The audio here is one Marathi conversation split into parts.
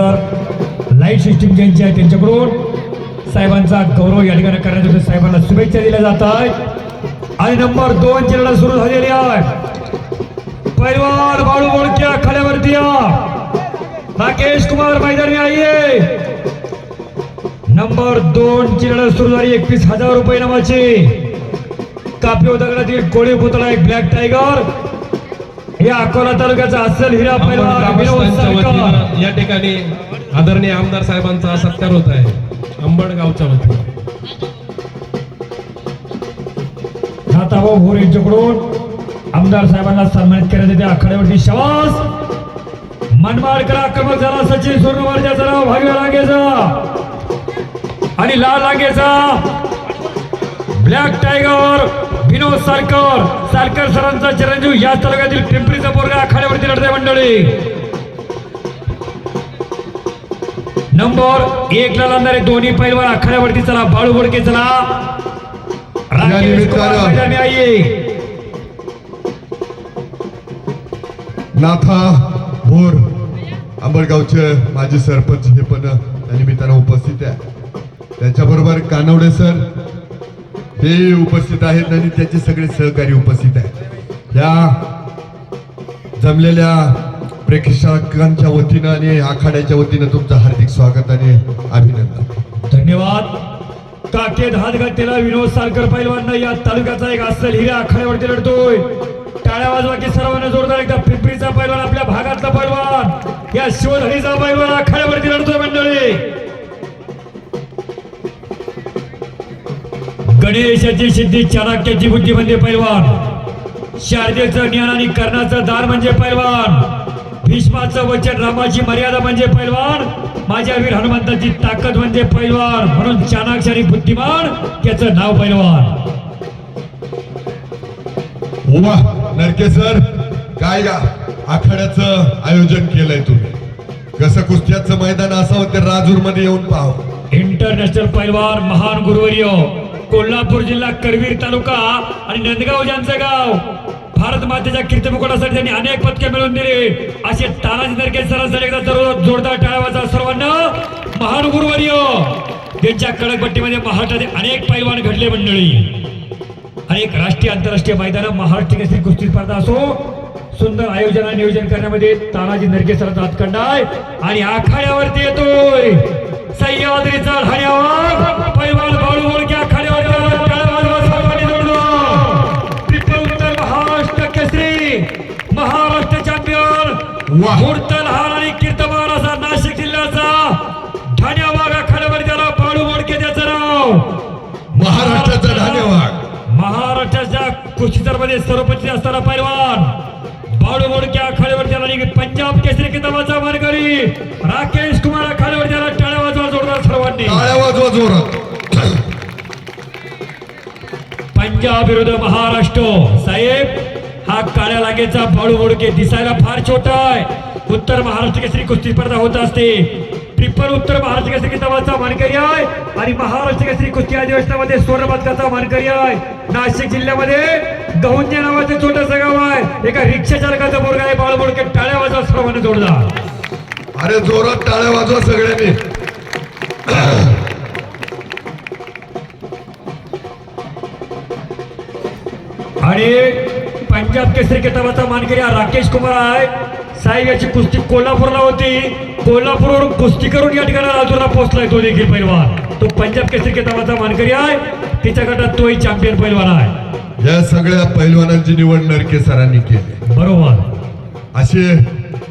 सुंदर लाइट सिस्टीम ज्यांची आहे त्यांच्याकडून साहेबांचा गौरव या ठिकाणी करण्यात साहेबांना शुभेच्छा दिल्या जात आहेत. आणि नंबर दोन ची लढा सुरू झालेली आहे. पैलवान बाळू बोळक्या खाल्यावरती या. राकेश कुमार मैदानी आइए नंबर दोन ची लढत सुरू झाली. एकवीस हजार रुपये नावाची. कापी दगडातील कोळी पुतळा एक ब्लॅक टायगर. या अकोला तालुक्याचा अस्सल हिरा पैलवान या ठिकाणी आदरणीय आमदार साहेबांचा सत्कार होत आहे. अंबडगावच्या वतीनं. नाथाभाऊ भोर यांच्याकडून आमदार साहेबांना सन्मानित करण्यात येते आखाड्यावरती शवास मनमाडकर आक्रमक झाला सचिन सोनवारच्या जरा भाग्य लागेचा. आणि लाल लागेचा. Black tiger. विनोद सारकर सारकर सरांचा चिरंजीव या तालुक्यातील पिंपरीचा पोरगा आखाड्यावरती लढते मंडळी. नंबर एक ला लागणारे दोन्ही पैलवान आखाड्यावरती चला बाळू बोडके चला. नाथा भोर आंबडगावचे माजी सरपंच हे पण त्या निमित्तानं उपस्थित आहे. त्याच्याबरोबर कानवडे सर हे उपस्थित आहेत आणि त्याचे सगळे सहकारी उपस्थित आहेत. या जमलेल्या प्रेक्षकांच्या वतीनं आणि आखाड्याच्या वतीनं तुमचं हार्दिक स्वागत आणि अभिनंदन. धन्यवाद. काकेत हात घातलेला विनोद सारकर पैलवान या तालुक्याचा एक अस्सल हिरा आखाड्यावरती लढतोय. टाळ्या वाजवा की सर्वांना जोरदार एकदा पिंपरीचा पैलवान आपल्या भागातला पैलवान या शिवधनीचा पैलवान आखाड्यावरती गणेशाची सिद्धी चाणक्याची बुद्धी म्हणजे पैलवान. शारदेचं ज्ञान आणि कर्णाचं दार म्हणजे पैलवान. भीष्माचं वचन रामाची मर्यादा म्हणजे पैलवान. माझ्या वीर हनुमंताची ताकद म्हणजे पैलवान. म्हणून चाणाक्ष आणि बुद्धिमान त्याचं नाव पैलवान. नरके सर काय गा आखाड्याचं आयोजन केलंय तुम्ही. कसं कुस्त्याचं मैदान असावं ते राजूरमध्ये येऊन पाहावं इंटरनॅशनल पैलवान महान गुरुवर्य. कोल्हापूर जिल्हा करवीर तालुका आणि नंदगाव ज्यांचं गाव. भारत मातेच्या कीर्तमुकुटासाठी त्यांनी अनेक पदके मिळवून दिले. असे तानाजी नरके एकदा सर्व जोरदार टाळावाचा सर्वांना महान गुरुवर्य त्यांच्या कडकपट्टीमध्ये महाराष्ट्रातील अनेक पैलवान घडले मंडळी. अनेक राष्ट्रीय आंतरराष्ट्रीय मैदान महाराष्ट्र केसरी कुस्ती स्पर्धा असो सुंदर आयोजन आणि नियोजन करण्यामध्ये तानाजी नरके सरांचा हातखंड आहे आणि आखाड्यावरती येतोय. सह्याद्रीचा ठाण्यावर पैलवान बाळू बोळके आखाड्यावर येतोय. टाळ्या वाजवा सर्वांनी जोरदार. ट्रिपल उत्तर महाराष्ट्र केसरी महाराष्ट्र मुर्तल हार आणि कीर्तमान असा नाशिक जिल्ह्याचा ठाण्यावाग आखाड्यावर त्याला बाळू बोळके त्याचं नाव. महाराष्ट्राचा धन्यवाद महाराष्ट्राच्या कुस्तीतरमध्ये सर्वपती असताना पैलवान. बाळू त्याला पंजाब केसरी किताबाचा मानकरी राकेश कुमार आखाड्यावर त्याला टाळ्या वाजवा जोरदार सर्वांनी. टाळ्या वाजवा जोरात. पंजाब विरुद्ध महाराष्ट्र. साहेब हा काळ्या लागेचा बाळू बोडके दिसायला फार छोटा आहे. उत्तर महाराष्ट्र केसरी कुस्ती स्पर्धा होत असते. ट्रिपल उत्तर महाराष्ट्र केसरी किताबाचा मानकरी आहे. आणि महाराष्ट्र केसरी कुस्ती अधिवेशनामध्ये स्वर्ण पदकाचा मानकरी आहे. नाशिक जिल्ह्यामध्ये गहुंजे नावाचं छोटंसं गाव आहे. एका रिक्षा चालकाचा बोर्ग आहे बाळू बोडके टाळ्या वाजवा सर्वांना जोडला अरे जोरात टाळ्या वाजवा सगळ्यांनी. आणि पंजाब केसरी किताबाचा मानकरी हा राकेश कुमार आहे. साहेब याची कुस्ती कोल्हापूरला होती. कोल्हापूरवरून कुस्ती करून या ठिकाणी राजूरला पोहोचलाय तो देखील पैलवान. तो पंजाब केसरी किताबाचा मानकरी आहे. तिच्या गटात तोही चॅम्पियन पैलवान आहे. या सगळ्या पैलवानांची निवड नरके सरांनी केली. बरोबर. अशी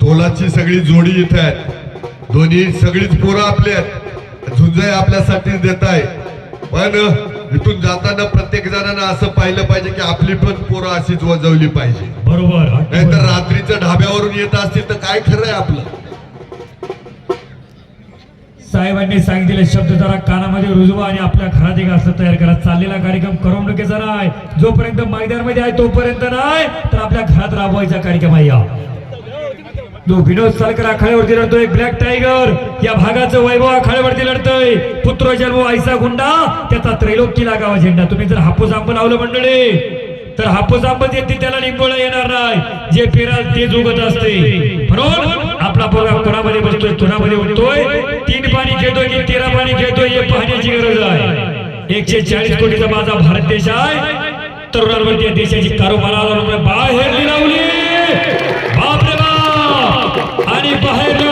तोलाची सगळी जोडी इथे आहेत. दोन्ही सगळीच पोरं आपली आहेत. झुंजाई आपल्यासाठी देत आहे. पण इथून जाताना प्रत्येक जणांना असं पाहिलं पाहिजे की आपली पण पोरं अशीच वजवली पाहिजे. बरोबर नाहीतर रात्रीच्या ढाब्यावरून येत असतील तर काय खरं आहे आपलं? साहेबांनी सांगितलेले शब्द जरा कानामध्ये रुजवा आणि आपल्या घरात एक असं तयार करा. चाललेला कार्यक्रम करमणुकीचा नाही जोपर्यंत मैदानमध्ये आहे तोपर्यंत नाही तर आपल्या घरात राबवायचा कार्यक्रम आहे हा. जो विनोद सालकर आखाड्यावरती लढतोय. ब्लॅक टायगर या भागाचं वैभव आखाड्यावरती लढतोय. पुत्र जन्म आयसा गुंडा त्याचा त्रैलोकी लागावा झेंडा. तुम्ही जर हापूस आंब लावलं मंडळी तर हापूस आंबत येते त्याला निंबोळा येणार नाही. जे पेराल तेच उगत असते. म्हणून आपला पोरगा कोणामध्ये बसतोय कोणामध्ये उठतोय. तीन पाणी खेळतोय की तेरा पाणी खेळतोय हे पाहण्याची गरज आहे. एकशे चाळीस कोटीचा माझा भारत देश आहे. तरुणांवरती या देशाची कारोबार बाहेर लावली पहला